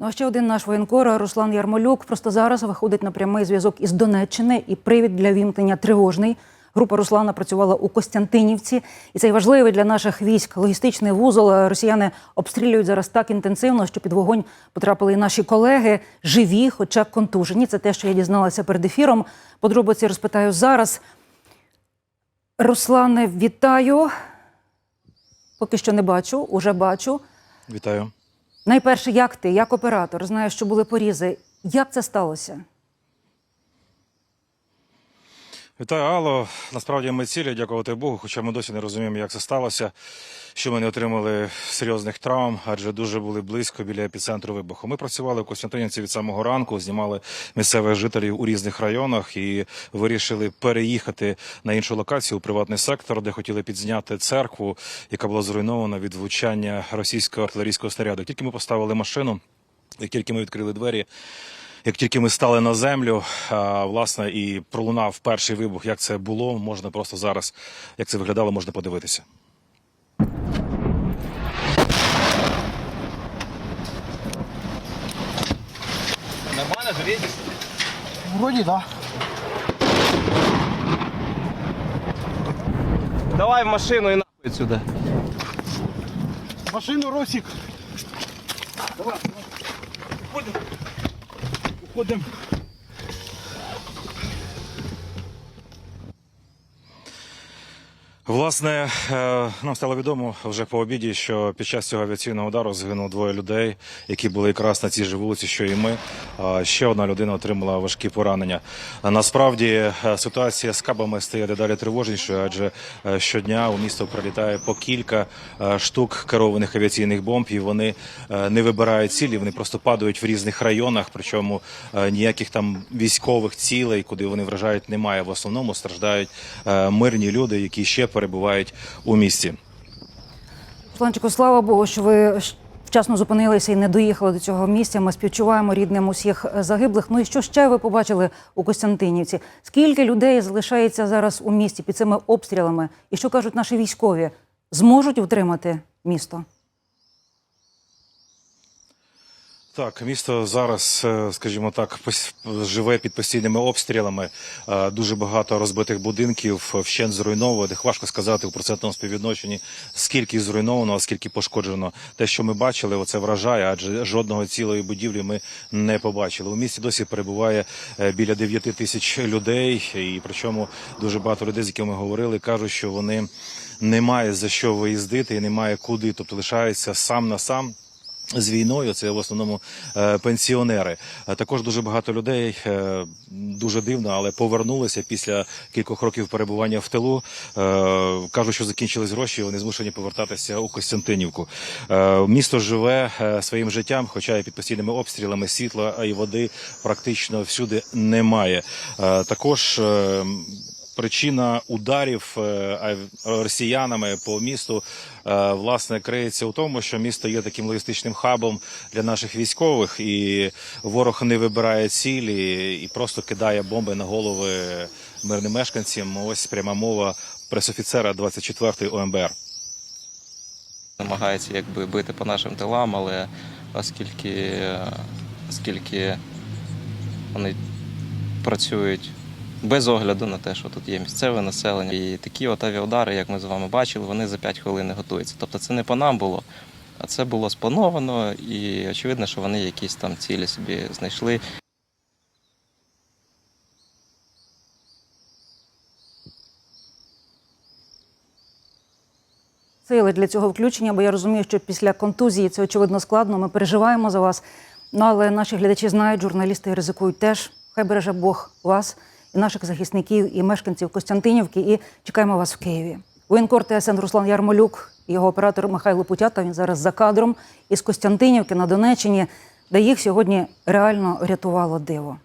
Ну а ще один наш воєнкор Руслан Ярмолюк просто зараз виходить на прямий зв'язок із Донеччини і привід для вімкнення тривожний. Група Руслана працювала у Костянтинівці, і цей важливий для наших військ логістичний вузол. Росіяни обстрілюють зараз так інтенсивно, що під вогонь потрапили і наші колеги живі, хоча контужені. Це те, що я дізналася перед ефіром. Подробиці розпитаю зараз. Руслане, вітаю. Поки що не бачу, уже бачу. Вітаю. Найперше, як ти, як оператор, знаєш, що були порізи. Як це сталося? Вітаю, Алло. Насправді ми цілі, дякувати Богу, хоча ми досі не розуміємо, як це сталося, що ми не отримали серйозних травм, адже дуже були близько біля епіцентру вибуху. Ми працювали в Костянтинівці від самого ранку, знімали місцевих жителів у різних районах і вирішили переїхати на іншу локацію у приватний сектор, де хотіли підзняти церкву, яка була зруйнована від влучання російського артилерійського снаряду. Тільки ми поставили машину, як тільки ми відкрили двері. Як тільки ми стали на землю, а, власне, і пролунав перший вибух, як це було, можна просто зараз, як це виглядало, можна подивитися. Нормально, живете? Вроде да. Давай в машину и нахуй отсюда. Машину Росик. Давай. Уходим. Уходим. Власне, е, нам стало відомо вже по обіді, що під час цього авіаційного удару загинуло двоє людей, які були якраз на цій же вулиці, що і ми. Ще одна людина отримала важкі поранення. Насправді е, ситуація з кабами стає дедалі тривожнішою, адже е, щодня у місто прилітає по кілька штук керованих авіаційних бомб, і вони не вибирають цілі, вони просто падають в різних районах. Причому ніяких там військових цілей, куди вони вражають, немає. В основному страждають мирні люди, які ще перебувають у місті. Планчику, слава Богу, що ви вчасно зупинилися і не доїхали до цього місця. Ми співчуваємо рідним усіх загиблих. Ну і що ще ви побачили у Костянтинівці? Скільки людей залишається зараз у місті під цими обстрілами? І що кажуть наші військові? Зможуть утримати місто? Так, місто зараз, е, скажімо так, живе під постійними обстрілами. Е, Дуже багато розбитих будинків, вщент зруйнованих. Важко сказати у процентному співвідношенні, скільки зруйновано, а скільки пошкоджено. Те, що ми бачили, оце вражає, адже жодного цілої будівлі ми не побачили. У місті досі перебуває е, біля 9 тисяч людей, і причому дуже багато людей, з якими ми говорили, кажуть, що вони немає за що виїздити і немає куди, тобто лишаються сам на сам. З війною це в основному е, пенсіонери. Е, Також дуже багато людей е, дуже дивно, але повернулися після кількох років перебування в тилу. Кажуть, що закінчились гроші. Вони змушені повертатися у Костянтинівку. Місто живе своїм життям, хоча і під постійними обстрілами світла й води практично всюди немає. Також Причина ударів е, росіянами по місту е, власне криється у тому, що місто є таким логістичним хабом для наших військових, і ворог не вибирає цілі і просто кидає бомби на голови мирним мешканцям. Ось пряма мова пресофіцера 24-ї ОМБР. намагається якби бити по нашим тилам, але оскільки, оскільки вони працюють без огляду на те, що тут є місцеве населення, і такі от авіаудари, як ми з вами бачили, вони за 5 хвилин готуються. Тобто це не по нам було, а це було сплановано, і очевидно, що вони якісь там цілі собі знайшли. Сили для цього включення, бо я розумію, що після контузії це очевидно складно. Ми переживаємо за вас. Ну але наші глядачі знають, журналісти ризикують теж. Хай береже Бог вас і наших захисників, і мешканців Костянтинівки. І чекаємо вас в Києві. Воєнкор ТСН Руслан Ярмолюк його оператор Михайло Путята. Він зараз за кадром із Костянтинівки на Донеччині, де їх сьогодні реально рятувало диво.